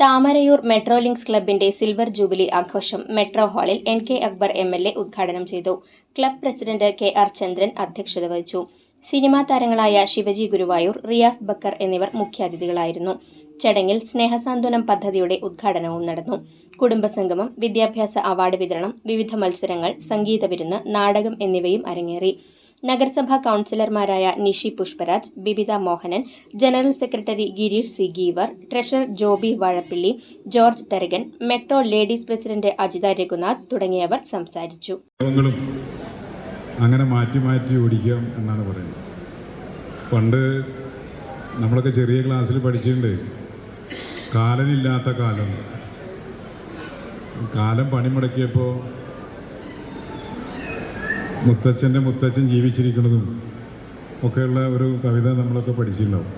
Thamarayoor metro links ക്ലബിന്റെ silver jubilee ആഘോഷം metro ഹാളിൽ N K Akbar M L A ഉദ്ഘാടനം ചെയ്തു. Club president K R Chandran അധ്യക്ഷത വഹിച്ചു. സിനിമാ താരങ്ങളായ ശിവജി ഗുരുവായൂർ റിയാസ് ബക്കർ എന്നിവർ മുഖ്യാതിഥികളായിരുന്നു. ചടങ്ങിൽ സ്നേഹസാന്ത്വനം പദ്ധതിയുടെ ഉദ്ഘാടനവും നടന്നു. കുടുംബസംഗമം വിദ്യാഭ്യാസ അവാർഡ് വിതരണം വിവിധ മത്സരങ്ങൾ സംഗീത വിരുന്ന് നാടകം എന്നിവയും അരങ്ങേറി. നഗരസഭാ കൗൺസിലർമാരായ Nishi Pushparaj Bibitha Mohanan general secretary Gireesh C Geevar treasurer Joby Vazhappilly George Tharakan metro ladies president Ajitha Raghunath തുടങ്ങിയവർ സംസാരിച്ചു. അങ്ങനെ മാറ്റി മാറ്റി ഓടിക്കാം എന്നാണ് പറയുന്നത്. പണ്ട് നമ്മളൊക്കെ ചെറിയ ക്ലാസ്സിൽ പഠിച്ചിട്ടുണ്ട്. കാലനില്ലാത്ത കാലം. കാലം പണിമുടക്കിയപ്പോൾ മുത്തച്ഛന്റെ മുത്തച്ഛൻ ജീവിച്ചിരിക്കുന്നതും ഒക്കെയുള്ള ഒരു കവിത നമ്മളൊക്കെ പഠിച്ചിട്ടുണ്ടാവും.